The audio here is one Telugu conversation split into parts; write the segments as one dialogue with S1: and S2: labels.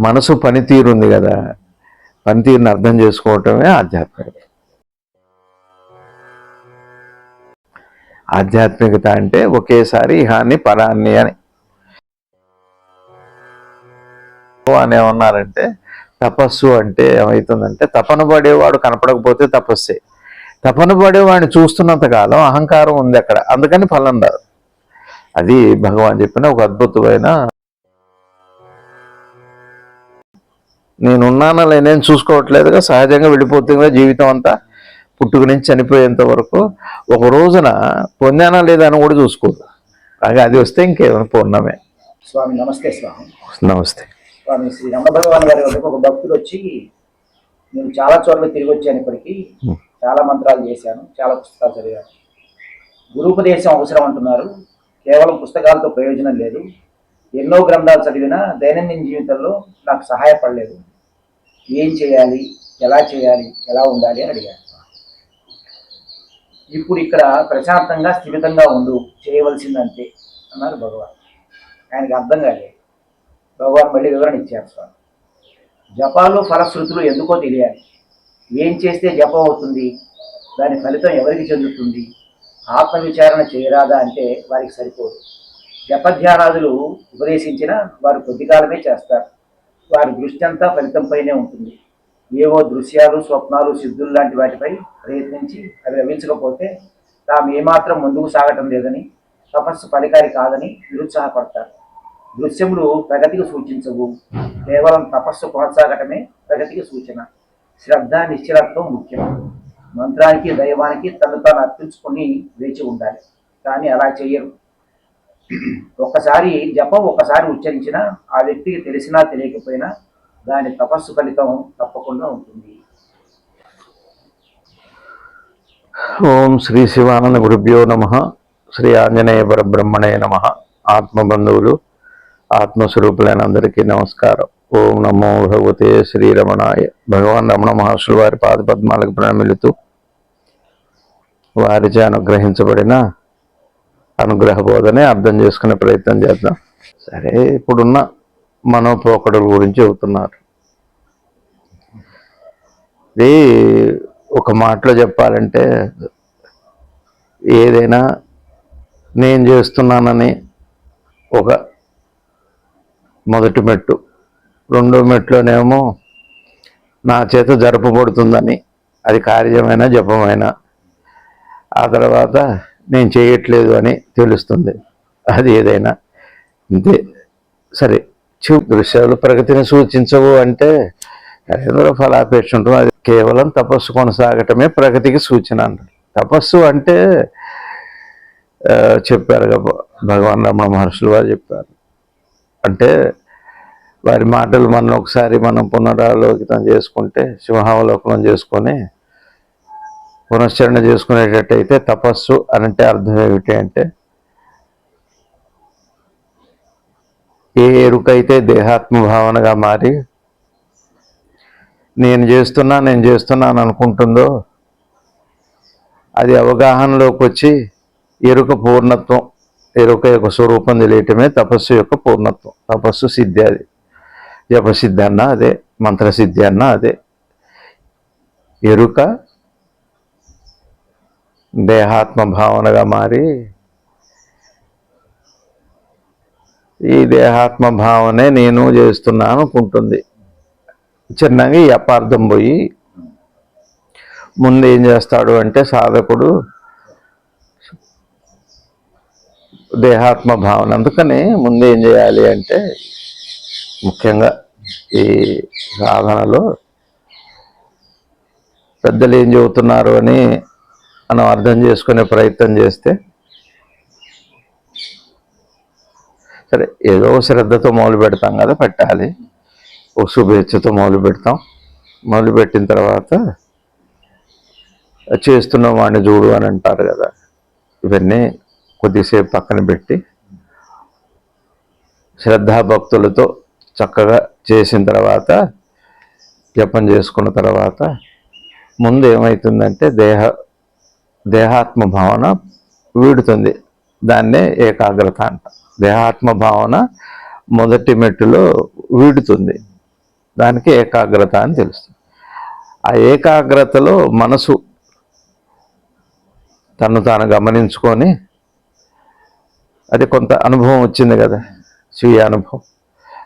S1: మనసు పనితీరు ఉంది కదా పనితీరుని అర్థం చేసుకోవటమే ఆధ్యాత్మికత. ఆధ్యాత్మికత అంటే ఒకేసారి ఇహాన్ని పరాన్ని అని. అని ఏమన్నారంటే తపస్సు అంటే ఏమవుతుందంటే తపన పడేవాడు కనపడకపోతే తపస్సే. తపన పడేవాడిని చూస్తున్నంత కాలం అహంకారం ఉంది అక్కడ అందుకని ఫలం రాదు. అది భగవాన్ చెప్పిన ఒక అద్భుతమైన నేనున్నానా లేనేం చూసుకోవట్లేదుగా సహజంగా వెళ్ళిపోతుందిగా జీవితం అంతా. పుట్టుక నుంచి చనిపోయేంత వరకు ఒక రోజున పొందానా లేదా అని కూడా చూసుకోదు. అలాగే అది వస్తే ఇంకేమైనా పూర్ణమే.
S2: స్వామి నమస్తే స్వామి.
S1: నమస్తే.
S2: స్వామి శ్రీ రమణ భగవాన్ గారి వద్దకు ఒక భక్తుడు వచ్చి నేను చాలా చోట్ల తిరిగి వచ్చాను ఇప్పటికీ. చాలా మంత్రాలు చేశాను చాలా పుస్తకాలు చదివాను. గురుపదేశం అవసరం అంటున్నారు. కేవలం పుస్తకాలతో ప్రయోజనం లేదు. ఎన్నో గ్రంథాలు చదివినా దైనందిన జీవితంలో నాకు సహాయపడలేదు. ఏం చేయాలి ఎలా చేయాలి ఎలా ఉండాలి అని అడిగాను ఇప్పుడు ఇక్కడ ప్రశాంతంగా స్థిమితంగా ఉండు చేయవలసిందంతే అన్నారు భగవాన్. ఆయనకి అర్థం కాలేదు భగవాన్ మళ్ళీ వివరణ ఇచ్చారు స్వామి. జపాలు ఫలశ్రుతులు ఎందుకో తెలియాలి. ఏం చేస్తే జపం అవుతుంది? దాని ఫలితం ఎవరికి చెందుతుంది? ఆత్మవిచారణ చేయరాదా అంటే వారికి సరిపోదు. జపధ్యానాదులు ఉపదేశించిన వారు కొద్ది కాలమే చేస్తారు. వారి దృష్టి అంతా ఫలితంపైనే ఉంటుంది. ఏవో దృశ్యాలు స్వప్నాలు సిద్ధులు లాంటి వాటిపై ప్రయత్నించి అవి లభించకపోతే తాము ఏమాత్రం ముందుకు సాగటం లేదని తపస్సు ఫలికారి కాదని నిరుత్సాహపడతారు. దృశ్యములు ప్రగతికి సూచించవు. కేవలం తపస్సు కొనసాగటమే ప్రగతికి సూచన. శ్రద్ధ నిశ్చలత్వం ముఖ్యం. మంత్రానికి దైవానికి తను తాను అర్పించుకొని వేచి ఉండాలి. కానీ అలా చేయరు. ఒక్కసారి జపం ఒక్కసారి ఉచ్చరించినా ఆ వ్యక్తికి తెలిసినా తెలియకపోయినా దాని తపస్సు ఫలితం తప్పకుండా ఉంటుంది.
S1: ఓం శ్రీ శివానంద గురుభ్యో నమ. శ్రీ ఆంజనేయ పరబ్రహ్మణే నమ. ఆత్మబంధువులు ఆత్మస్వరూపులైన అందరికీ నమస్కారం. ఓం నమో భగవతే శ్రీరమణాయ. భగవాన్ రమణ మహర్షులు వారి పాదపద్మాలకు ప్రణమిలుతూ వారిచే అనుగ్రహించబడిన అనుగ్రహ బోధనే అర్థం చేసుకునే ప్రయత్నం చేద్దాం. సరే ఇప్పుడున్న మనోపోకడుల గురించి చెబుతున్నారు. ఇది ఒక మాటలో చెప్పాలంటే ఏదైనా నేను చేస్తున్నానని ఒక మొదటి మెట్టు రెండో మెట్లోనేమో నా చేత జరపబడుతుందని అది కార్యమైనా జపమైనా. ఆ తర్వాత నేను చేయట్లేదు అని తెలుస్తుంది. అది ఏదైనా. అంతే సరే. చూ దృశ్యాలు ప్రగతిని సూచించవు అంటే ఎందులో ఫలాపేక్ష ఉంటుంది అది కేవలం తపస్సు కొనసాగటమే ప్రగతికి సూచన అంటారు. తపస్సు అంటే చెప్పారు భగవాన్ రమణ మహర్షులు వారు చెప్పారు. అంటే వారి మాటలు మనం ఒకసారి మనం పునరాలోకితం చేసుకుంటే సింహావలోకనం చేసుకొని పునశ్చరణ చేసుకునేటట్టయితే తపస్సు అనంటే అర్థం ఏమిటి అంటే ఏ ఎరుకైతే దేహాత్మ భావనగా మారి నేను చేస్తున్నా నేను చేస్తున్నాను అనుకుంటుందో అది అవగాహనలోకి వచ్చి ఎరుక పూర్ణత్వం ఎరుక యొక్క స్వరూపం తెలియటమే తపస్సు యొక్క పూర్ణత్వం. తపస్సు సిద్ధి అది. జపసిద్ధి అన్నా అదే మంత్రసిద్ధి అన్నా అదే. ఎరుక దేహాత్మ భావనగా మారి ఈ దేహాత్మ భావనే నేను చేస్తున్నాను అనుకుంటుంది. చిన్నగా ఈ అపార్థం పోయి ముందు ఏం చేస్తాడు అంటే సాధకుడు దేహాత్మ భావన అందుకని ముందు ఏం చేయాలి అంటే ముఖ్యంగా ఈ సాధనలో పెద్దలు ఏం చెబుతున్నారు అని మనం అర్థం చేసుకునే ప్రయత్నం చేస్తే సరే ఏదో శ్రద్ధతో మొదలు పెడతాం కదా పెట్టాలి. ఓ శుభేచ్ఛతో మొదలు పెడతాం. మొదలు పెట్టిన తర్వాత చేస్తున్న వాడిని చూడు అని అంటారు కదా. ఇవన్నీ కొద్దిసేపు పక్కన పెట్టి శ్రద్ధాభక్తులతో చక్కగా చేసిన తర్వాత జపం చేసుకున్న తర్వాత ముందు ఏమవుతుందంటే దేహ దేహాత్మ భావన వీడుతుంది. దాన్నే ఏకాగ్రత అంట. దేహాత్మ భావన మొదటి మెట్టులో వీడుతుంది. దానికి ఏకాగ్రత అని తెలుస్తుంది. ఆ ఏకాగ్రతలో మనసు తను తాను గమనించుకొని అది కొంత అనుభవం వచ్చింది కదా స్వీయ అనుభవం.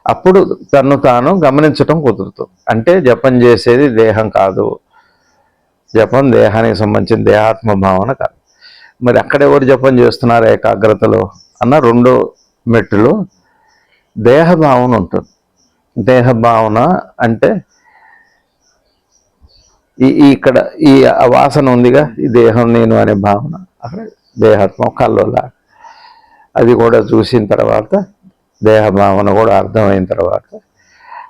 S1: అప్పుడు తను తాను గమనించటం కుదురుతుంది. అంటే జపం చేసేది దేహం కాదు. జపం దేహానికి సంబంధించిన దేహాత్మ భావన కాదు. మరి అక్కడ ఎవరు జపం చేస్తున్నారు ఏకాగ్రతలో? అన్న రెండో మెట్టులో దేహ భావన ఉంటుంది. దేహ భావన అంటే ఈ ఇక్కడ ఈ వాసన ఉందిగా ఈ దేహం నేను అనే భావన. అక్కడ దేహాత్మ కల్లోలా అది కూడా చూసిన తర్వాత దేహ భావన కూడా అర్థమైన తర్వాత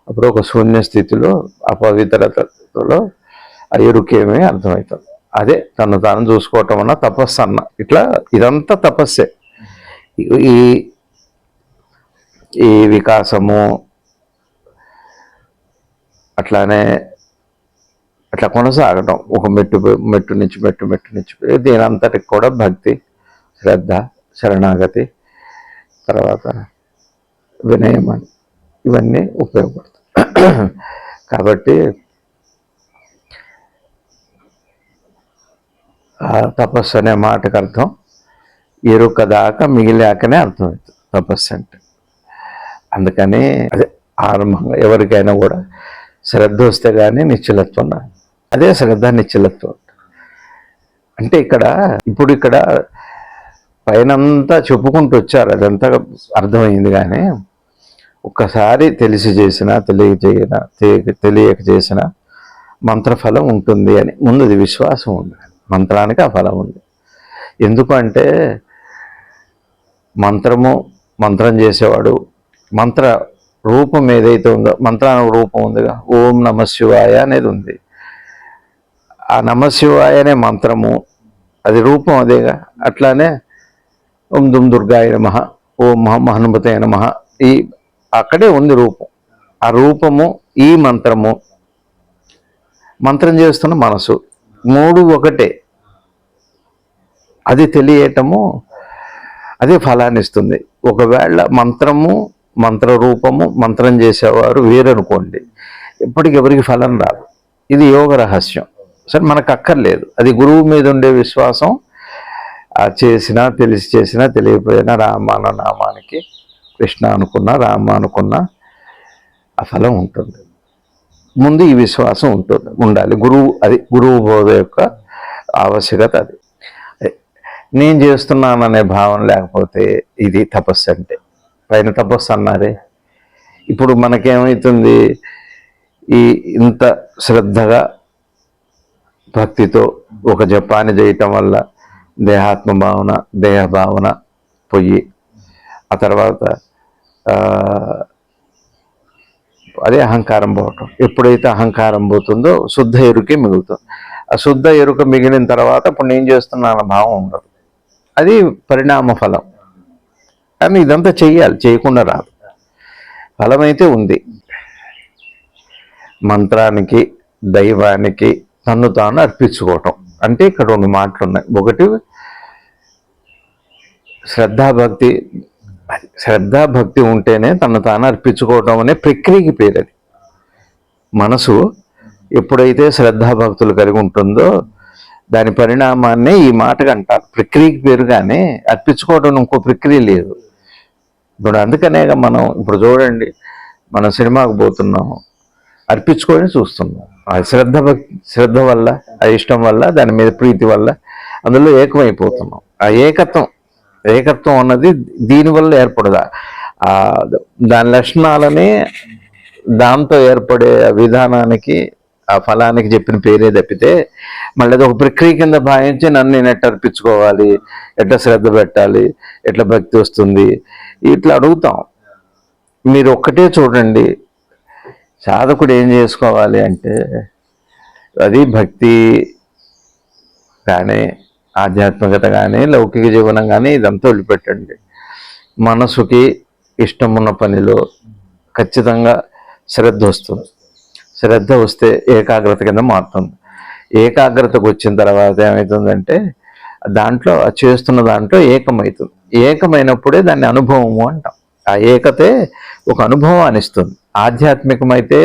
S1: అప్పుడు ఒక శూన్య స్థితిలో అపవిత్రతలో ఎరుకేమే అర్థమవుతుంది. అదే తను తాను చూసుకోవటం అన్న తపస్సు అన్న. ఇట్లా ఇదంతా తపస్సే. ఈ ఈ వికాసము అట్లానే అట్లా కొనసాగడం ఒక మెట్టు మెట్టు నుంచి మెట్టు మెట్టు నుంచి దీని అంతటికి కూడా భక్తి శ్రద్ధ శరణాగతి తర్వాత వినయం అని ఇవన్నీ ఉపయోగపడతాయి. కాబట్టి తపస్సు అనే మాటకు అర్థం. ఎరుక దాకా మిగిలాకనే అర్థమవుతుంది తపస్సు అంటే. అందుకని అదే ఆరంభంగా ఎవరికైనా కూడా శ్రద్ధ వస్తే కానీ నిశ్చలత్వం రాదు. అదే శ్రద్ధ నిశ్చలత్వం. అంటే ఇక్కడ ఇప్పుడు ఇక్కడ పైనంతా చెప్పుకుంటూ వచ్చారు. అదంతా అర్థమైంది కానీ ఒక్కసారి తెలిసి చేసిన తెలియక చేయన తెలియక- తెలియక చేసిన మంత్రఫలం ఉంటుంది అని ముందుది విశ్వాసం ఉంది. మంత్రానికి ఆ ఫలం ఉంది. ఎందుకంటే మంత్రము మంత్రం చేసేవాడు మంత్ర రూపం ఏదైతే ఉందో మంత్రానికి రూపం ఉందిగా ఓం నమ శివాయ అనేది ఉంది. ఆ నమ శివాయ అనే మంత్రము అది రూపం అదేగా అట్లానే ఓం దుమ్ దుర్గాయ నమ ఓం మహ మహనుమతయ నమ ఈ అక్కడే ఉంది రూపం. ఆ రూపము ఈ మంత్రము మంత్రం చేస్తున్న మనసు మూడు ఒకటే. అది తెలియటము అదే ఫలాన్ని ఇస్తుంది. ఒకవేళ మంత్రము మంత్ర రూపము మంత్రం చేసేవారు వేరనుకోండి ఇప్పటికి ఎవరికి ఫలం రాదు. ఇది యోగ రహస్యం. సరే మనకు అక్కర్లేదు అది గురువు మీద ఉండే విశ్వాసం చేసినా తెలిసి చేసినా తెలియకపోయినా రామాన నామానికి కృష్ణ అనుకున్నా రామ అనుకున్నా ఆ ఫలం ఉంటుంది. ముందు ఈ విశ్వాసం ఉంటుంది. ఉండాలి. గురువు అది గురువు బోధ యొక్క ఆవశ్యకత అది. నేను చేస్తున్నాననే భావన లేకపోతే ఇది తపస్సు అంటే. పైన తపస్సు అన్నారే. ఇప్పుడు మనకేమవుతుంది ఈ ఇంత శ్రద్ధగా భక్తితో ఒక జపాన్ని చేయటం వల్ల దేహాత్మ భావన దేహ భావన పొయ్యి ఆ తర్వాత అదే అహంకారం పోవటం. ఎప్పుడైతే అహంకారం పోతుందో శుద్ధ ఎరుకే మిగులుతుంది. ఆ శుద్ధ ఎరుక మిగిలిన తర్వాత ఇప్పుడు నేను చేస్తున్నాను భావం ఉండదు. అది పరిణామ ఫలం. కానీ ఇదంతా చెయ్యాలి. చేయకుండా రాదు. ఫలమైతే ఉంది. మంత్రానికి దైవానికి తన్ను తాను అర్పించుకోవటం. అంటే ఇక్కడ రెండు మాటలు ఉన్నాయి ఒకటి శ్రద్ధాభక్తి అది శ్రద్ధాభక్తి ఉంటేనే తను తాను అర్పించుకోవటం అనే ప్రక్రియకి పేరు అది మనసు ఎప్పుడైతే శ్రద్ధాభక్తులు కలిగి ఉంటుందో దాని పరిణామాన్నే ఈ మాటగా అంటారు. ప్రక్రియకి పేరు కానీ అర్పించుకోవడం ఇంకో ప్రక్రియ లేదు. ఇప్పుడు అందుకనే మనం ఇప్పుడు చూడండి మనం సినిమాకు పోతున్నాం అర్పించుకొని చూస్తున్నాం. ఆ శ్రద్ధ భక్తి శ్రద్ధ వల్ల ఆ ఇష్టం వల్ల దాని మీద ప్రీతి వల్ల అందులో ఏకమైపోతున్నాం. ఆ ఏకత్వం ఏకత్వం అన్నది దీనివల్ల ఏర్పడదా? ఆ దాని లక్షణాలని దాంతో ఏర్పడే విధానానికి ఆ ఫలానికి చెప్పిన పేరే తప్పితే మళ్ళీ అది ఒక ప్రక్రియ కింద భావించి నన్ను నేను ఎట్లా అర్పించుకోవాలి ఎట్లా శ్రద్ధ పెట్టాలి ఎట్లా భక్తి వస్తుంది ఇట్లా అడుగుతాం. మీరు ఒక్కటే చూడండి సాధకుడు ఏం చేసుకోవాలి అంటే అది భక్తి కానీ ఆధ్యాత్మికత కానీ లౌకిక జీవనం కానీ ఇదంతా వదిలిపెట్టండి. మనసుకి ఇష్టం ఉన్న పనిలో ఖచ్చితంగా శ్రద్ధ వస్తుంది. శ్రద్ధ వస్తే ఏకాగ్రత కింద మారుతుంది. ఏకాగ్రతకు వచ్చిన తర్వాత ఏమవుతుందంటే దాంట్లో చేస్తున్న దాంట్లో ఏకమవుతుంది. ఏకమైనప్పుడే దాన్ని అనుభవము అంటాం. ఆ ఏకతే ఒక అనుభవాన్ని ఇస్తుంది. ఆధ్యాత్మికమైతే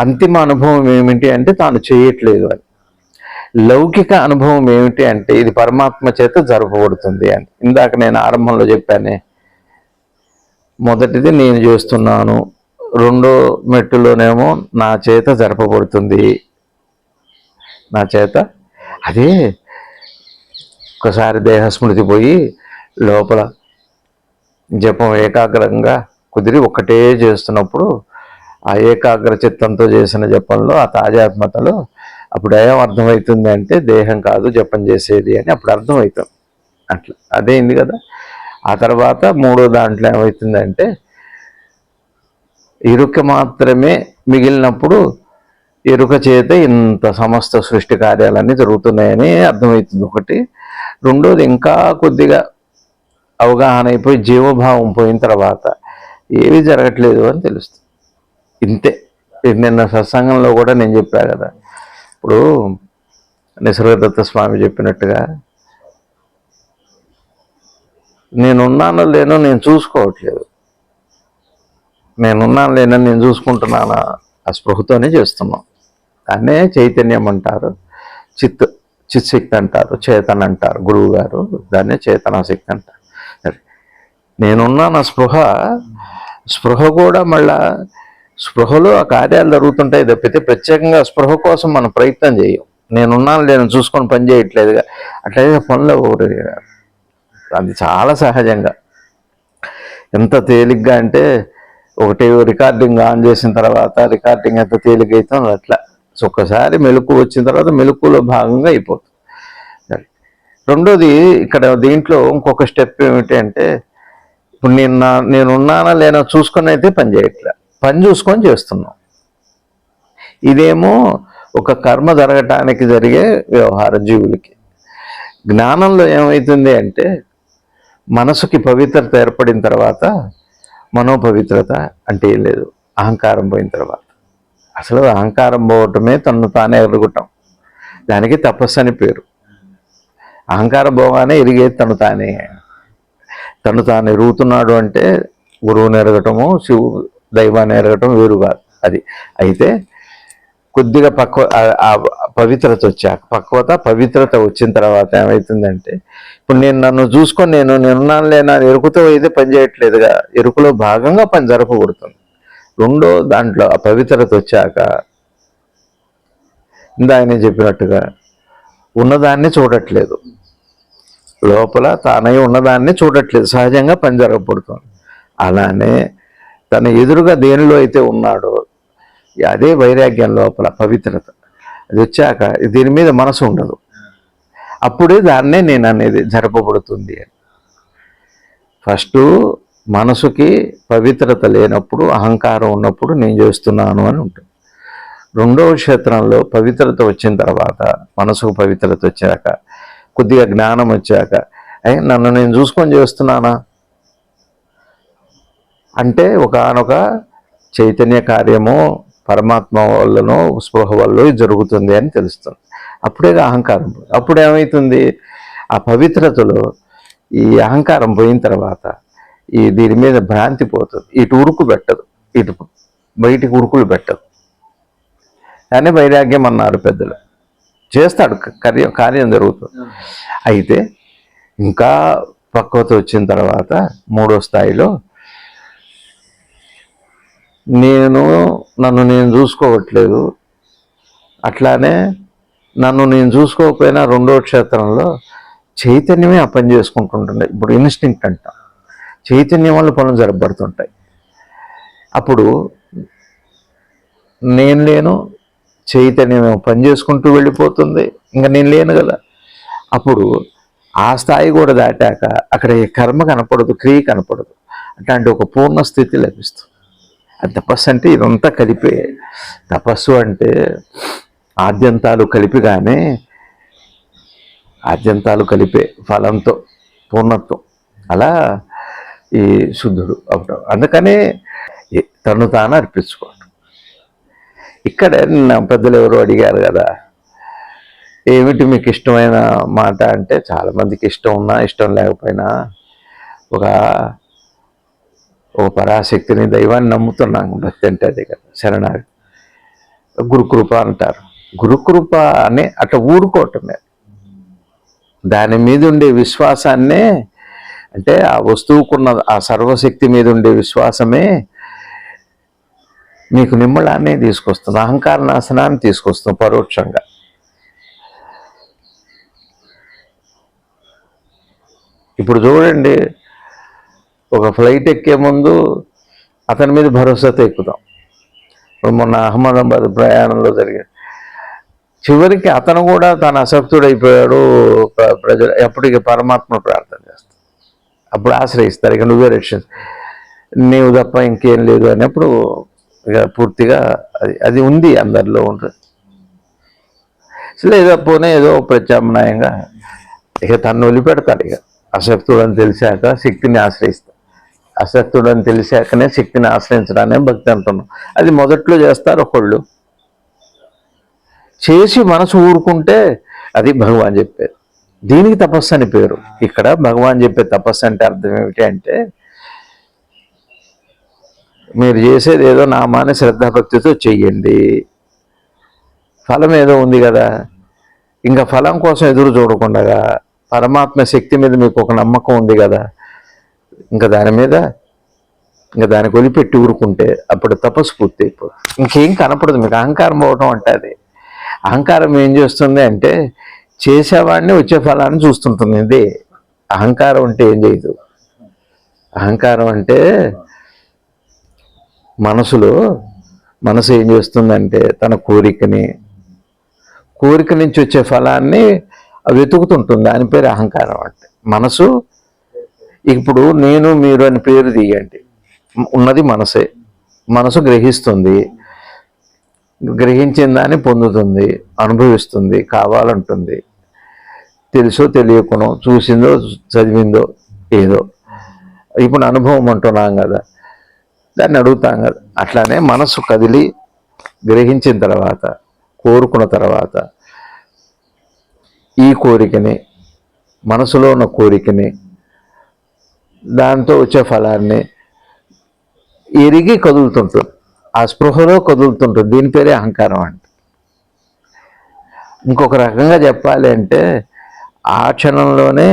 S1: అంతిమ అనుభవం ఏమిటి అంటే తాను చేయట్లేదు అని. లౌకిక అనుభవం ఏమిటి అంటే ఇది పరమాత్మ చేత జరపబడుతుంది అని. ఇందాక నేను ఆరంభంలో చెప్పానే మొదటిది నేను చేస్తున్నాను రెండో మెట్టులోనేమో నా చేత జరపబడుతుంది. నా చేత? అదే ఒకసారి దేహస్మృతి పోయి లోపల జపం ఏకాగ్రంగా కుదిరి ఒక్కటే చేస్తున్నప్పుడు ఆ ఏకాగ్ర చిత్తంతో చేసిన జపంలో ఆ తాజాత్మతలో అప్పుడు ఏం అర్థమవుతుంది అంటే దేహం కాదు జపం చేసేది అని అప్పుడు అర్థమవుతుంది అట్లా అదేంది కదా. ఆ తర్వాత మూడో దాంట్లో ఏమవుతుందంటే ఇరుక మాత్రమే మిగిలినప్పుడు ఎరుక చేత ఇంత సమస్త సృష్టి కార్యాలన్నీ జరుగుతున్నాయని అర్థమవుతుంది. ఒకటి. రెండోది ఇంకా కొద్దిగా అవగాహన అయిపోయి జీవభావం పోయిన తర్వాత ఏవి జరగట్లేదు అని తెలుస్తుంది. ఇంతే. నిన్న సత్సంగంలో కూడా నేను చెప్పా కదా. ఇప్పుడు నిసర్గదత్త స్వామి చెప్పినట్టుగా నేనున్నానో లేనో నేను చూసుకోవట్లేదు. నేనున్నాను లేనో నేను చూసుకుంటున్నానా? ఆ స్పృహతోనే చేస్తున్నాం. దాన్నే చైతన్యం అంటారు. చిత్ చిత్శక్తి అంటారు. చేతన్ అంటారు. గురువు గారు దాన్నే చేతనాశక్తి అంటారు. సరే. నేనున్నాను స్పృహ స్పృహ కూడా మళ్ళా స్పృహలో ఆ కార్యాలు జరుగుతుంటాయి తప్పితే ప్రత్యేకంగా స్పృహ కోసం మనం ప్రయత్నం చేయం. నేనున్నాను నేను చూసుకొని పని చేయట్లేదుగా. అట్లయితే పనులు అది చాలా సహజంగా. ఎంత తేలిగ్గా అంటే ఒకటి రికార్డింగ్ ఆన్ చేసిన తర్వాత రికార్డింగ్ ఎంత తేలిక అవుతుందో అట్లా. సో ఒక్కసారి మెలకు వచ్చిన తర్వాత మెలకులో భాగంగా అయిపోతుంది. రెండోది ఇక్కడ దీంట్లో ఇంకొక స్టెప్ ఏమిటి అంటే ఇప్పుడు నేను నేనున్నానా నేను ఉన్నానా లేనో చూసుకొని అయితే పని చేయట్లే. పని చూసుకొని చేస్తున్నాం. ఇదేమో ఒక కర్మ జరగటానికి జరిగే వ్యవహార జీవులకి. జ్ఞానంలో ఏమవుతుంది అంటే మనసుకి పవిత్రత ఏర్పడిన తర్వాత మనోపవిత్రత అంటే ఏం లేదు అహంకారం పోయిన తర్వాత. అసలు అహంకారం పోవటమే తను తానే ఎరుగుటం దానికి తపస్సు అని పేరు. అహంకారం పోగానే ఎరిగేది తను తానే. తను తాను ఎరుగుతున్నాడు అంటే గురువుని ఎరగటము శివు దైవాన్ని ఎరగటం వేరు కాదు. అది. అయితే కొద్దిగా పక్వ పవిత్రత వచ్చాక పక్వత పవిత్రత వచ్చిన తర్వాత ఏమవుతుందంటే ఇప్పుడు నేను నన్ను చూసుకొని నేను నేనున్నాను లేనా ఎరుకుతో అయితే పని చేయట్లేదుగా ఎరుకులో భాగంగా పని జరపకూడుతుంది. రెండో దాంట్లో ఆ పవిత్రత వచ్చాక ఇందా ఆయన చెప్పినట్టుగా ఉన్నదాన్ని చూడట్లేదు. లోపల తానై ఉన్నదాన్ని చూడట్లేదు. సహజంగా పని జరగబడుతుంది. అలానే తన ఎదురుగా దేనిలో అయితే ఉన్నాడో అదే వైరాగ్యం లోపల పవిత్రత. అది వచ్చాక దీని మీద మనసు ఉండదు. అప్పుడే దాన్నే నేను అనేది జరపబడుతుంది అని. ఫస్ట్ మనసుకి పవిత్రత లేనప్పుడు అహంకారం ఉన్నప్పుడు నేను చేస్తున్నాను అని ఉంటుంది. రెండవ క్షేత్రంలో పవిత్రత వచ్చిన తర్వాత మనసుకు పవిత్రత వచ్చాక కొద్దిగా జ్ఞానం వచ్చాక నన్ను నేను చూసుకొని చేస్తున్నానా? అంటే ఒకనొక చైతన్య కార్యము పరమాత్మ వల్లనో స్పృహ వల్ల ఇది జరుగుతుంది అని తెలుస్తుంది. అప్పుడే అహంకారం అప్పుడు ఏమవుతుంది ఆ పవిత్రతలో ఈ అహంకారం పోయిన తర్వాత ఈ దీని మీద భ్రాంతి పోతుంది. ఇటు ఉరుకు పెట్టదు. ఇటు బయటికి ఉరుకులు పెట్టదు. కానీ వైరాగ్యం అన్నారు పెద్దలు. చేస్తాడు కార్యం కార్యం జరుగుతుంది. అయితే ఇంకా పక్వత వచ్చిన తర్వాత మూడో స్థాయిలో నేను నన్ను నేను చూసుకోవట్లేదు. అట్లానే నన్ను నేను చూసుకోకపోయినా రెండో క్షేత్రంలో చైతన్యమే ఆ పని చేసుకుంటుంటుంది. ఇప్పుడు ఇన్స్టింక్ట్ అంటాం. చైతన్యం వల్ల పనులు జరగబడుతుంటాయి. అప్పుడు నేను లేను చైతన్యం పని చేసుకుంటూ వెళ్ళిపోతుంది. ఇంకా నేను లేను కదా. అప్పుడు ఆ స్థాయి కూడా దాటాక అక్కడ కర్మ కనపడదు క్రియ కనపడదు. అట్లాంటి ఒక పూర్ణ స్థితి లభిస్తుంది. తపస్సు అంటే ఇదంతా కలిపే. తపస్సు అంటే ఆద్యంతాలు కలిపిగానే ఆద్యంతాలు కలిపే ఫలంతో పూర్ణత్వం. అలా ఈ శుద్ధుడు అవటం అందుకనే తను తాను అర్పించుకోవటం. ఇక్కడ నా పెద్దలు ఎవరు అడిగారు కదా ఏమిటి మీకు ఇష్టమైన మాట అంటే చాలామందికి ఇష్టం ఉన్నా ఇష్టం లేకపోయినా ఒక ఒక పరాశక్తిని దైవాన్ని నమ్ముతున్నాం. భక్తి అంటే అదే కదా శరణాగతి. గురుకృప అంటారు. గురుకృప అని అట్లా ఊరుకోవటమే. దాని మీద ఉండే విశ్వాసాన్నే అంటే ఆ వస్తువుకున్న ఆ సర్వశక్తి మీద ఉండే విశ్వాసమే మీకు నిమ్మళాన్ని తీసుకొస్తుంది అహంకార నాశనాన్ని తీసుకొస్తుంది పరోక్షంగా. ఇప్పుడు చూడండి ఒక ఫ్లైట్ ఎక్కే ముందు అతని మీద భరోసాతో ఎక్కుతాం ఇప్పుడు మొన్న అహ్మదాబాద్ ప్రయాణంలో జరిగింది. చివరికి అతను కూడా తను అసక్తుడైపోయాడు. ప్రజలు ఎప్పటికీ పరమాత్మ ప్రార్థన చేస్తాడు. అప్పుడు ఆశ్రయిస్తారు. ఇక నువ్వే రక్షణ నీవు తప్ప ఇంకేం లేదు అన్నప్పుడు ఇక పూర్తిగా అది అది ఉంది అందరిలో ఉంటుంది లేదా పోనే ఏదో ప్రత్యామ్నాయంగా ఇక తను వదిలిపెడతాడు ఇక. అశక్తుడని తెలిసాక శక్తిని ఆశ్రయిస్తాడు. అశక్తుడని తెలిసాకనే శక్తిని ఆశ్రయించడాన్ని భక్తి అంటున్నాం. అది మొదట్లో చేస్తారు ఒకళ్ళు. చేసి మనసు ఊరుకుంటే అది భగవాన్ చెప్పేది. దీనికి తపస్సు అని పేరు. ఇక్కడ భగవాన్ చెప్పే తపస్సు అంటే అర్థం ఏమిటి అంటే మీరు చేసేది ఏదో నామాన్ని శ్రద్ధాభక్తితో చెయ్యండి. ఫలం ఏదో ఉంది కదా. ఇంకా ఫలం కోసం ఎదురు చూడకుండా పరమాత్మ శక్తి మీద మీకు ఒక నమ్మకం ఉంది కదా. ఇంకా దాని మీద ఇంకా దానికి వదిలిపెట్టి ఊరుకుంటే అప్పుడు తపస్సు పూర్తి అయిపోదు ఇంకేం కనపడదు. మీకు అహంకారం పోవటం అంటే అది. అహంకారం ఏం చేస్తుంది అంటే చేసేవాడిని వచ్చే ఫలాన్ని చూస్తుంటుంది. ఇది. అహంకారం అంటే ఏం చేయదు. అహంకారం అంటే మనసులో మనసు ఏం చేస్తుందంటే తన కోరికని కోరిక నుంచి వచ్చే ఫలాన్ని వెతుకుతుంటుంది. దాని పేరు అహంకారం అంటే. మనసు ఇప్పుడు నేను మీరు అని పేరు తీయండి. ఉన్నది మనసే. మనసు గ్రహిస్తుంది. గ్రహించిన దాన్ని పొందుతుంది. అనుభవిస్తుంది. కావాలంటుంది. తెలుసో తెలియకునో చూసిందో చదివిందో ఏదో. ఇప్పుడు అనుభవం అంటున్నాం కదా. దాన్ని అడుగుతాం కదా. అట్లానే మనసు కదిలి గ్రహించిన తర్వాత కోరుకున్న తర్వాత ఈ కోరికని మనసులో ఉన్న కోరికని దాంతో వచ్చే ఫలాన్ని ఎరిగి కదులుతుంటుంది ఆ స్పృహలో కదులుతుంటుంది దీని పేరే అహంకారం అంటే. ఇంకొక రకంగా చెప్పాలి అంటే ఆ క్షణంలోనే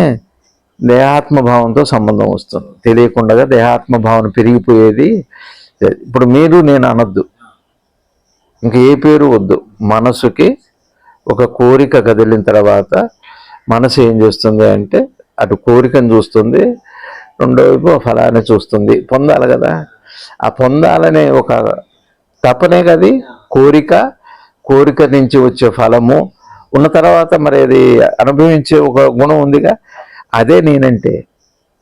S1: దేహాత్మభావంతో సంబంధం వస్తుంది. తెలియకుండా దేహాత్మభావం పెరిగిపోయేది. ఇప్పుడు మీరు నేను అనొద్దు. ఇంక ఏ పేరు వద్దు. మనసుకి ఒక కోరిక కదిలిన తర్వాత మనసు ఏం చేస్తుంది అంటే అటు కోరికను చూస్తుంది రెండో వైపు ఫలాన్ని చూస్తుంది. పొందాలి కదా? ఆ పొందాలనే ఒక తపనే కది కోరిక. కోరిక నుంచి వచ్చే ఫలము. ఉన్న తర్వాత మరి అది అనుభవించే ఒక గుణం ఉందిగా. అదే నేనంటే.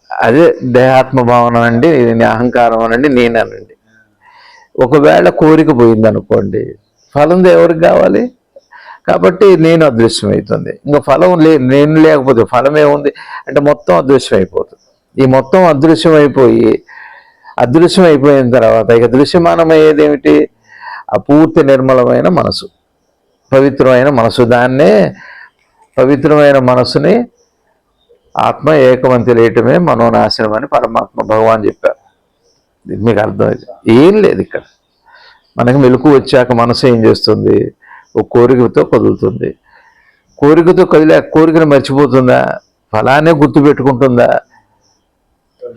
S1: అదే దేహాత్మ భావన అండి నేను అహంకారం అనండి నేనండి ఒకవేళ కోరిక పోయింది అనుకోండి ఫలం ఎవరికి కావాలి? కాబట్టి నేను అదృశ్యమవుతుంది. ఇంకా ఫలం లే నేను లేకపోతే ఫలం ఏముంది అంటే మొత్తం అదృశ్యమైపోతుంది. ఈ మొత్తం అదృశ్యం అయిపోయి అదృశ్యం అయిపోయిన తర్వాత ఇక దృశ్యమానమయ్యేది ఏమిటి? ఆ పూర్తి నిర్మలమైన మనసు పవిత్రమైన మనసు. దాన్నే పవిత్రమైన మనసుని ఆత్మ ఏకమని తెలియటమే మనోనాశనం అని పరమాత్మ భగవాన్ చెప్పారు. ఇది మీకు అర్థమైంది. ఏం లేదు ఇక్కడ. మనకి మెలకు వచ్చాక మనసు ఏం చేస్తుంది? ఒక కోరికతో కదులుతుంది. కోరికతో కదిలే కోరికను మర్చిపోతుందా? ఫలానే గుర్తు పెట్టుకుంటుందా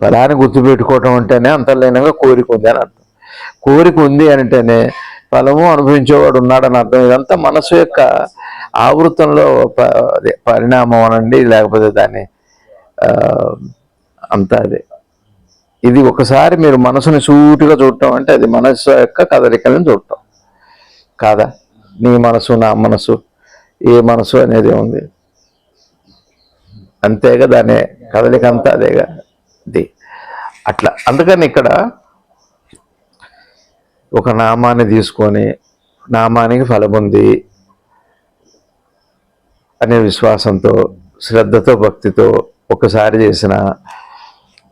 S1: ఫలాన్ని గుర్తుపెట్టుకోవటం అంటేనే అంతర్లీనంగా కోరిక ఉంది అని అర్థం. కోరిక ఉంది అంటేనే ఫలము అనుభవించేవాడు ఉన్నాడని అర్థం. ఇదంతా మనసు యొక్క ఆవృతంలో ప- పరిణామం అనండి లేకపోతే దాన్ని అంతా అదే. ఇది ఒకసారి మీరు మనసుని సూటిగా చూడటం అంటే అది మనసు యొక్క కదలికలను చూడటం. కాదా? నీ మనసు నా మనసు ఏ మనసు అనేది ఉంది. అంతేగా దాని కదలిక అంతా అదేగా. ఇది అట్లా. అందుకని ఇక్కడ ఒక నామాన్ని తీసుకొని నామానికి ఫలం ఉంది అనే విశ్వాసంతో శ్రద్ధతో భక్తితో ఒకసారి చేసిన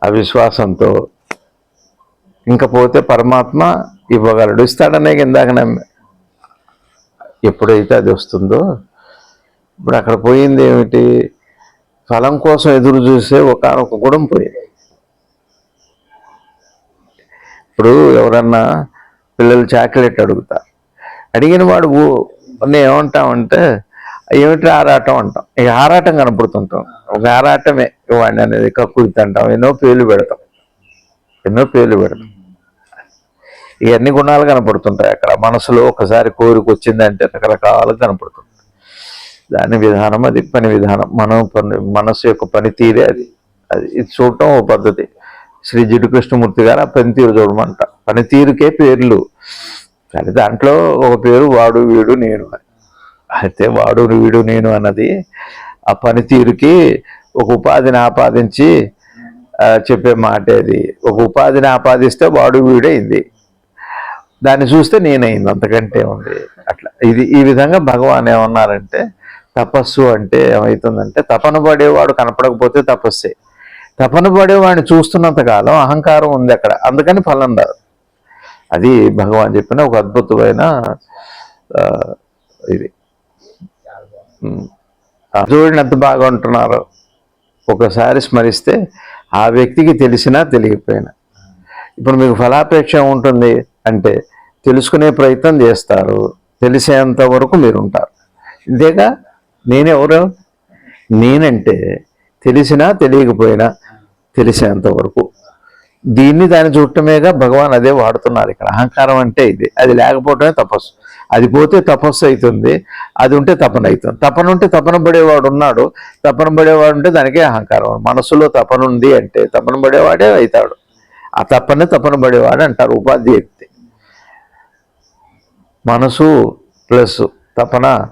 S1: అవిశ్వాసంతో ఇంకా పోతే పరమాత్మ ఇవ్వగలడు. ఇస్తాడనే ఇందాక నమ్మి ఎప్పుడైతే అది వస్తుందో ఇప్పుడు అక్కడ పోయింది ఏమిటి ఫలం కోసం ఎదురు చూసే ఒకనొక ఒక గుణం పోయింది. ఇప్పుడు ఎవరన్నా పిల్లలు చాక్లెట్ అడుగుతారు అడిగిన వాడు ఊ- ఏమంటామంటే ఏమిటి ఆరాటం అంటాం. ఇక ఆరాటం కనపడుతుంటాం. ఒక ఆరాటమే. వాడిని అనేది కక్కుర్తి తింటాం. ఎన్నో పేర్లు పెడతాం. ఎన్నో పేర్లు పెడతాం. ఇవన్నీ గుణాలు కనపడుతుంటాయి అక్కడ. మనసులో ఒకసారి కోరిక వచ్చిందంటే రకరకాలు కనపడుతుంటాయి. దాని విధానం అది పని విధానం. మనం పని మనసు యొక్క పనితీరే అది. అది ఇది చూడటం ఓ పద్ధతి. శ్రీ జిడ్డు కృష్ణమూర్తి గారు ఆ పనితీరు చూడమంట. పనితీరుకే పేర్లు. కానీ దాంట్లో ఒక పేరు వాడు వీడు నేను అయితే వాడు వీడు నేను అన్నది ఆ పనితీరుకి ఒక ఉపాధిని ఆపాదించి చెప్పే మాట అది ఒక ఉపాధిని ఆపాదిస్తే వాడు వీడైంది దాన్ని చూస్తే నేనైంది అంతకంటే ఉంది అట్లా. ఇది ఈ విధంగా భగవాన్ ఏమన్నారంటే తపస్సు అంటే ఏమవుతుందంటే తపన పడేవాడు కనపడకపోతే తపస్సే. తపన పడేవాడిని చూస్తున్నంత కాలం అహంకారం ఉంది అక్కడ. అందుకని ఫలం రాదు. అది భగవాన్ చెప్పిన ఒక అద్భుతమైన ఇది. ఉమ్. చూడండి ఎంత బాగా ఉంటున్నారు ఒకసారి స్మరిస్తే ఆ వ్యక్తికి తెలిసినా తెలియకపోయినా. ఇప్పుడు మీకు ఫలాపేక్ష ఉంటుంది అంటే తెలుసుకునే ప్రయత్నం చేస్తారు. తెలిసేంత వరకు మీరు ఉంటారు ఇంతేగా నేనెవరు? నేనంటే తెలిసినా తెలియకపోయినా తెలిసేంత వరకు. దీన్ని దాన్ని చూడటమేగా భగవాన్ అదే వాడుతున్నారు ఇక్కడ. అహంకారం అంటే ఇది. అది లేకపోవటమే తపస్సు. అది పోతే తపస్సు అవుతుంది అది ఉంటే తపన అవుతుంది. తపన ఉంటే తపన పడేవాడు ఉన్నాడు తపన పడేవాడు ఉంటే దానికే అహంకారం. మనసులో తపన ఉంది అంటే తపన పడేవాడే అవుతాడు. ఆ తపనే తపన పడేవాడు అంటారు ఉపాధి వ్యక్తి. మనసు ప్లస్ తపన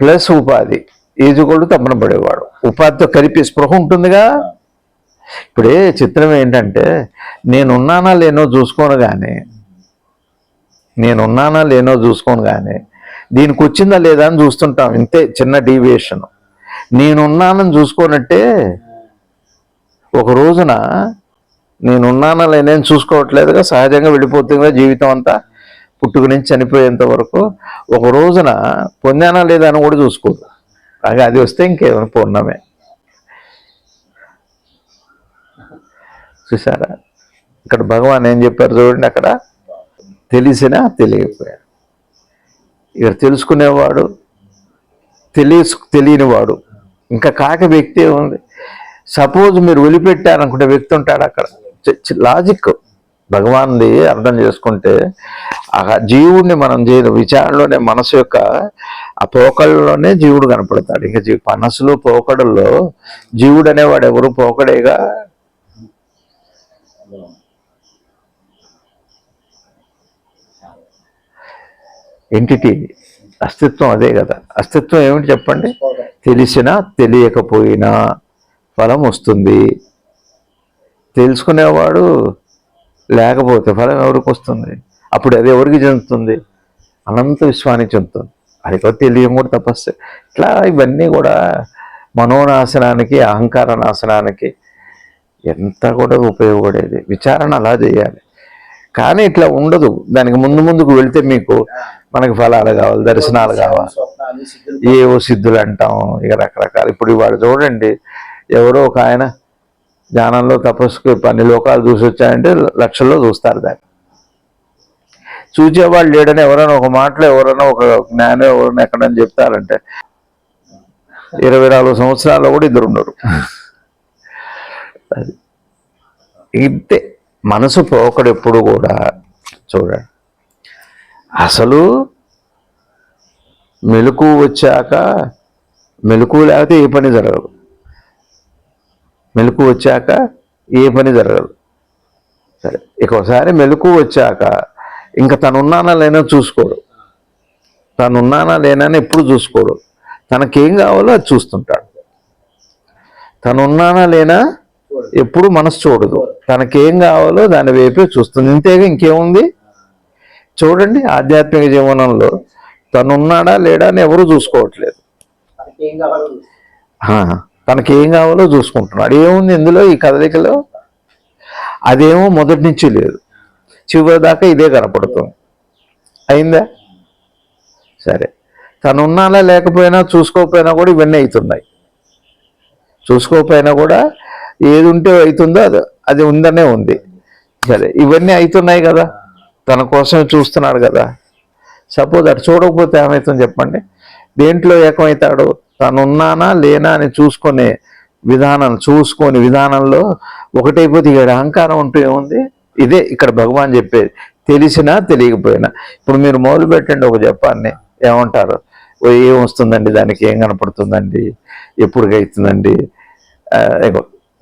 S1: ప్లస్ ఉపాధి ఈజుగోడు తపన పడేవాడు. ఉపాధితో కలిపి స్పృహ ఉంటుందిగా. ఇప్పుడే చిత్రం ఏంటంటే నేనున్నానా లేనో చూసుకోను కానీ నేనున్నానా లేనో చూసుకోను కానీ దీనికి వచ్చిందా లేదా అని చూస్తుంటాం ఇంతే చిన్న డీవియేషన్. నేనున్నానని చూసుకోనట్టే ఒక రోజున నేనున్నానా లేనని చూసుకోవట్లేదుగా సహజంగా వెళ్ళిపోతుందిగా జీవితం అంతా. పుట్టుక నుంచి చనిపోయేంత వరకు ఒక రోజున పొందానా లేదా అని కూడా చూసుకోదు. అలాగే అది వస్తే ఇంకేమైనా పూర్ణమే. చూసారా ఇక్కడ భగవాన్ ఏం చెప్పారు చూడండి అక్కడ. తెలిసినా తెలియకపోయాడు. ఇక్కడ తెలుసుకునేవాడు తెలియసు తెలియనివాడు. ఇంకా కాక వ్యక్తి ఉంది. సపోజ్ మీరు వదిలిపెట్టారనుకుంటే వ్యక్తి ఉంటాడు అక్కడ. లాజిక్. భగవాన్ది అర్థం చేసుకుంటే ఆ జీవుడిని మనం చేయ విచారణలోనే మనసు యొక్క ఆ పోకడలోనే జీవుడు కనపడతాడు. ఇంకా మనసులో పోకడల్లో జీవుడు అనేవాడు ఎవరు పోకడేగా ఎంటిటీ అస్తిత్వం అదే కదా. అస్తిత్వం ఏమిటి చెప్పండి? తెలిసినా తెలియకపోయినా ఫలం వస్తుంది. తెలుసుకునేవాడు లేకపోతే ఫలం ఎవరికి వస్తుంది? అప్పుడు అది ఎవరికి చెందుతుంది? అనంత విశ్వానికి చెందుతుంది. అది కూడా తెలియం కూడా తపస్సు. ఇట్లా ఇవన్నీ కూడా మనోనాశనానికి అహంకార నాశనానికి ఎంత కూడా ఉపయోగపడేది. విచారణ అలా చేయాలి. కానీ ఇట్లా ఉండదు. దానికి ముందు ముందుకు వెళితే మీకు మనకి ఫలాలు కావాలి దర్శనాలు కావాలి. ఏవో సిద్ధులు అంటాం ఇక రకరకాలు. ఇప్పుడు ఇవాళ చూడండి ఎవరో ఒక ఆయన జ్ఞానంలో తపస్సుకి పన్ని లోకాలు చూసి వచ్చాయంటే లక్షల్లో చూస్తారు దాన్ని. చూచేవాళ్ళు లేడని ఎవరైనా ఒక మాటలో ఎవరైనా ఒక జ్ఞానం ఎవరైనా ఎక్కడని చెప్తారంటే ఇరవై నాలుగు సంవత్సరాల్లో కూడా ఇద్దరు ఉండరు. ఇంతే. మనసు పోకడు ఎప్పుడు కూడా చూడండి. అసలు మెలకు వచ్చాక మెలకు లేకపోతే ఏ పని జరగదు. మెలకు వచ్చాక ఏ పని జరగదు. సరే ఇక ఒకసారి మెలకు వచ్చాక ఇంకా తనున్నానా లేనా చూసుకోడు. తనున్నానా లేనని ఎప్పుడు చూసుకోడు. తనకేం కావాలో అది చూస్తుంటాడు. తనున్నానా లేనా ఎప్పుడు మనసు చూడదు. తనకేం కావాలో దాని వైపే చూస్తుంది. ఇంతేగా ఇంకేముంది? చూడండి ఆధ్యాత్మిక జీవనంలో తనున్నాడా లేడా అని ఎవరు చూసుకోవట్లేదు.
S2: ఏం
S1: తనకి ఏం కావాలో చూసుకుంటున్నాడు. ఏముంది ఇందులో ఈ కదలికలో? అదేమో మొదటి నుంచి లేదు. చివరి దాకా ఇదే కనపడుతుంది. అయిందా? సరే. తను ఉన్నాలా లేకపోయినా చూసుకోకపోయినా కూడా ఇవన్నీ అవుతున్నాయి. చూసుకోకపోయినా కూడా ఏది ఉంటే అవుతుందో అది అది ఉందనే ఉంది. సరే ఇవన్నీ అవుతున్నాయి కదా? తన కోసం చూస్తున్నాడు కదా. సపోజ్ అటు చూడకపోతే ఏమవుతుంది చెప్పండి. దేంట్లో ఏకమవుతాడు? తను ఉన్నానా లేనా అని చూసుకునే విధానం చూసుకొని విధానంలో ఒకటైపోతే ఇక్కడ అహంకారం ఉంటూ ఏముంది? ఇదే ఇక్కడ భగవాన్ చెప్పేది. తెలిసినా తెలియకపోయినా. ఇప్పుడు మీరు మొదలు పెట్టండి ఒక జపాన్ని. ఏమంటారు? ఏం వస్తుందండి? దానికి ఏం కనపడుతుందండి? ఎప్పుడు అవుతుందండి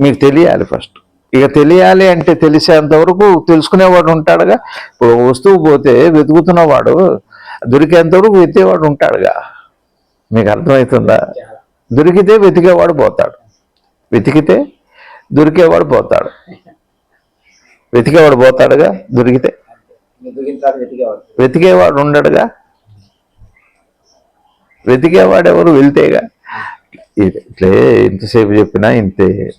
S1: మీకు తెలియాలి ఫస్ట్. ఇక తెలియాలి అంటే తెలిసేంత వరకు తెలుసుకునేవాడు ఉంటాడుగా. ఇప్పుడు వస్తువు పోతే వెతుకుతున్నవాడు దొరికేంత వరకు వెతికేవాడు ఉంటాడుగా. మీకు అర్థమవుతుందా? దొరికితే వెతికేవాడు పోతాడు. వెతికితే దొరికేవాడు పోతాడు. వెతికేవాడు పోతాడుగా దొరికితే.
S2: వెతికేవాడు
S1: ఉండడుగా. వెతికేవాడు ఎవరు వెళ్తేగా. ఇట్లే ఇంతసేపు చెప్పినా ఇంతే.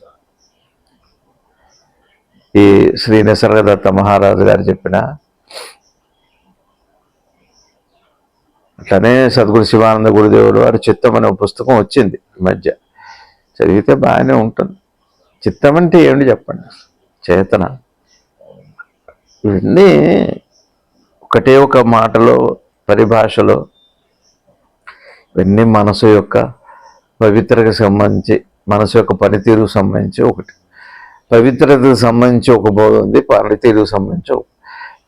S1: ఈ శ్రీ నిసర్గదత్త మహారాజు గారు చెప్పిన అట్లనే సద్గురు శివానంద గురుదేవుడు వారు చిత్తం అనే పుస్తకం వచ్చింది ఈ మధ్య. చదివితే బాగానే ఉంటుంది. చిత్తం అంటే ఏమిటి చెప్పండి? చేతన. ఇవన్నీ ఒకటే ఒక మాటలో పరిభాషలో ఇవన్నీ మనసు యొక్క పవిత్రకు సంబంధించి మనసు యొక్క పనితీరుకు సంబంధించి ఒకటి. పవిత్రతకు సంబంధించి ఒక బోధ ఉంది పనితీరుకు సంబంధించి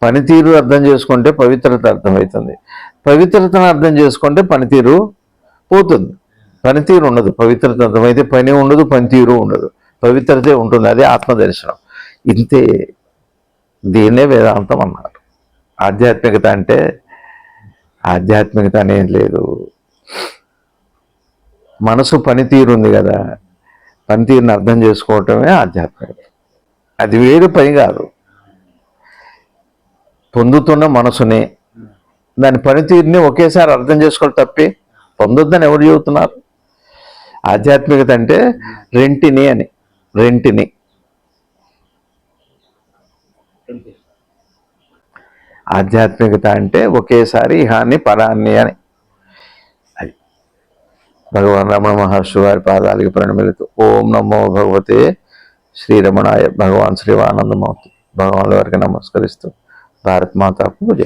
S1: పనితీరు అర్థం చేసుకుంటే పవిత్రత అర్థమవుతుంది. పవిత్రతను అర్థం చేసుకుంటే పనితీరు పోతుంది. పనితీరు ఉండదు పవిత్రత అర్థమైతే పని ఉండదు పనితీరు ఉండదు. పవిత్రతే ఉంటుంది అదే ఆత్మదర్శనం. ఇంతే దీన్నే వేదాంతం అన్నారు. ఆధ్యాత్మికత అంటే ఆధ్యాత్మికత అనేది లేదు. మనసు పనితీరు ఉంది కదా పనితీరుని అర్థం చేసుకోవటమే ఆధ్యాత్మికత అది వేరు పని కాదు. పొందుతున్న మనసుని దాని పనితీరుని ఒకేసారి అర్థం చేసుకోవడం తప్పి పొందొద్దని ఎవరు చెబుతున్నారు? ఆధ్యాత్మికత అంటే రెంటిని అని రెంటిని. ఆధ్యాత్మికత అంటే ఒకేసారి ఇహాన్ని పరాన్ని అని. భగవాన్ రమణ మహర్షి వారి పాదాలకి ప్రణమిలుతూ ఓం నమో భగవతే శ్రీరమణాయ భగవాన్ శ్రీవానందమూర్తి. భగవాన్ వారికి నమస్కరిస్తూ భారత్ మాత పూజ.